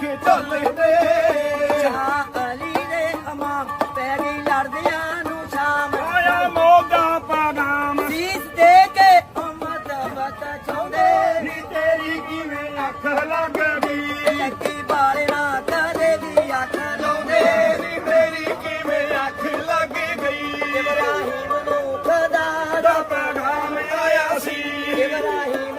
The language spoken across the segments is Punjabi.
ਕੇ ਚੱਲਦੇ। ਸ਼ਾਹ ਅਲੀ ਦੇ ਹਮਾਮ ਪੈ ਗਈ ਲੜਦਿਆਂ ਨੂੰ ਸ਼ਾਮ। ਆਇਆ ਮੋਗਾ ਪਾਗਾਮ ਸੀਸ ਦੇ ਕੇ ਉਮਤ ਵਤ ਚਾਉਂਦੇ ਨੀ ਤੇਰੀ ਕਿਵੇਂ ਅੱਖ ਲੱਗ ਗਈ ਲੱਗੀ ਬਾਰੇ ਨਾ ਕਦੇ ਵੀ ਅੱਖ ਲਾਉਂਦੇ। ਨੀ ਤੇਰੀ ਕਿਵੇਂ ਅੱਖ ਲੱਗ ਗਈ ਇਬਰਾਹੀਮ ਨੂੰ ਖੁਦਾ ਦਾ ਪੈਗਾਮ ਆਇਆ ਸੀ। ਇਬਰਾਹੀਮ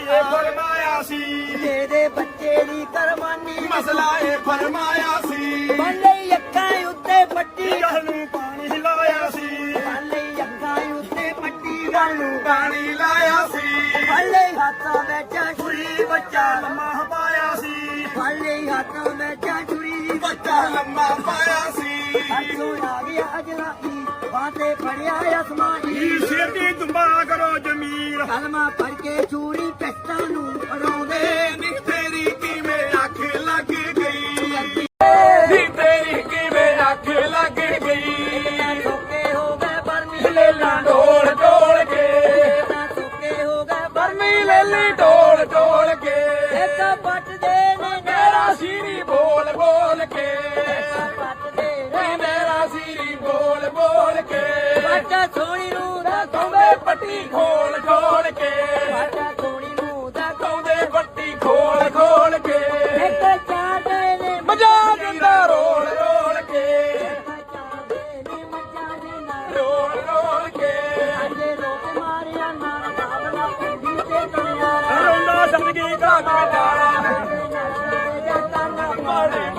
ਫਰਮਾਇਆ ਸੀ। ਤੇਰੇ ਬੱਚੇ ਦੀ ਕਰਮਾਨੀ ਮਸਲਾ ਇਹ ਫਰਮਾਇਆ ਸੀ। ਬਾਲੇ ਅੱਖਾਂ ਉੱਤੇ ਪੱਟੀ। ਗੱਲ ਨੂੰ ਪਾਣੀ ਲਾਇਆ ਸੀ। ਬਾਲੇ ਅੱਖਾਂ ਉੱਤੇ ਪੱਟੀ। ਗੱਲ ਨੂੰ ਪਾਣੀ ਲਾਇਆ ਸੀ। ਬਾਲੇ ਹੱਥਾਂ ਵਿੱਚ ਛੁਰੀ ਬੱਚਾ ਲੰਮਾ ਪਾਇਆ ਸੀ। ਬਾਲੇ ਹੱਥਾਂ ਵਿੱਚ ਛੁਰੀ ਬੱਚਾ ਲੰਮਾ ਪਾਇਆ ਸੀ। ਆ ਗਿਆ ਅਜਨਾਈ ਬਾਤੇ ਫੜਿਆ ਅਸਮਾਈ ਈ ਸਿਰ ਦੀ ਦੁੰਬਾ ਕਰੋ ਜ਼ਮੀਰ। ਕਲਮਾ ਪੜ ਕੇ ਚੂਰੀ ਪੈਟਾਂ ਨੂੰ ਉਡਾਉਂਦੇ ਨੀ ਤੇਰੀ ਕਿਵੇਂ ਅੱਖ ਲੱਗ ਗਈ? ਨੀ ਤੇਰੀ ਕਿਵੇਂ ਅੱਖ ਲੱਗ ਗਈ? ਸੋਕੇ ਹੋ ਗਏ ਬਰਮੀ ਲੇਲਾ। ਢੋਲ ਢੋਲ ਕੇ। ਸੋਕੇ ਹੋ ਗਏ ਬਰਮੀ ਲੈਲੀ। ਢੋਲ ਢੋਲ ਕੇ। ਇੱਕ ਪੱਟਦੇ ਪੱਟ ਸੋਣੀ ਨੂੰ ਦਾ ਕੌਂਦੇ ਪੱਟੀ ਖੋਲ ਖੋਲ ਕੇ। ਪੱਟ ਸੋਣੀ ਨੂੰ ਦਾ ਕੌਂਦੇ ਪੱਟੀ ਖੋਲ ਖੋਲ ਕੇ। ਇੱਕ ਚਾਹਦੇ ਨੇ ਮਜਾ ਦਿੰਦਾ ਰੋਲ ਰੋਲ ਕੇ। ਚਾਹਦੇ ਨੇ ਮੱਝਾਂ ਦੇ ਨਾਲ। ਰੋਲ ਰੋਲ ਕੇ। ਸਾਡੇ ਲੋਕ ਮਾਰਿਆ ਨਾ ਬਾਬਲਾ ਪਿੰਡੀ ਤੇ ਦੁਨੀਆ ਰੋਂਦਾ ਜ਼ਿੰਦਗੀ ਜੱਟਾਂ ਨਾ ਮਾੜੇ